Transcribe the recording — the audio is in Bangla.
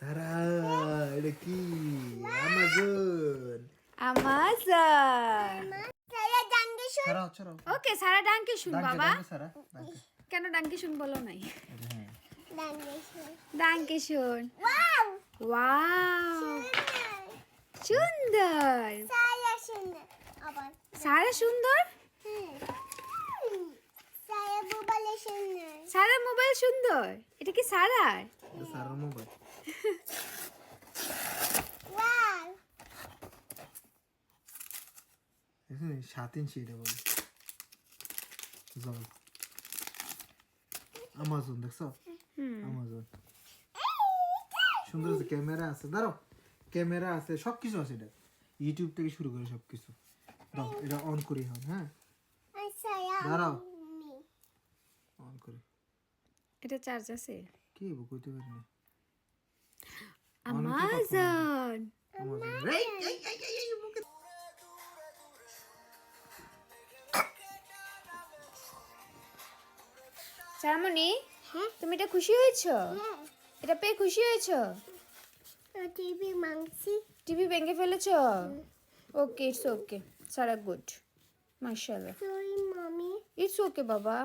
সারা এটা কি আমাজন আমাজন ওকে সারা ডাঙ্কে শুন বাবা কেন ডাঙ্কে শুন বলো নাই হ্যাঁ ডাঙ্কে শুন ওয়াও ওয়াও সুন্দর সারা সুন্দর সারা মোবাইল সুন্দর এটা কি সারার সারার মোবাইল সাত ইঞ্চি এটা বলে। জল। আমাজন দেখছ? আমাজন সুন্দর আছে ক্যামেরা আছে। দাঁড়াও ক্যামেরা আছে সব কিছু আছে এটা। ইউটিউব থেকে শুরু করে সব কিছু দাও এটা অন করি হন হ্যাঁ? দাঁড়াও। অন করি। এটা চার্জ আছে? কি কইতে পারি না। আমাজন হ্যাঁ তুমি এটা খুশি হয়েছো? হ্যাঁ এটা পেয়ে খুশি হয়েছো? টিভি মাংসি টিভি ভেঙে ফেলেছো? Okay it's okay Sara good মাশাআল্লাহ সরি মামি ইটস ওকে বাবা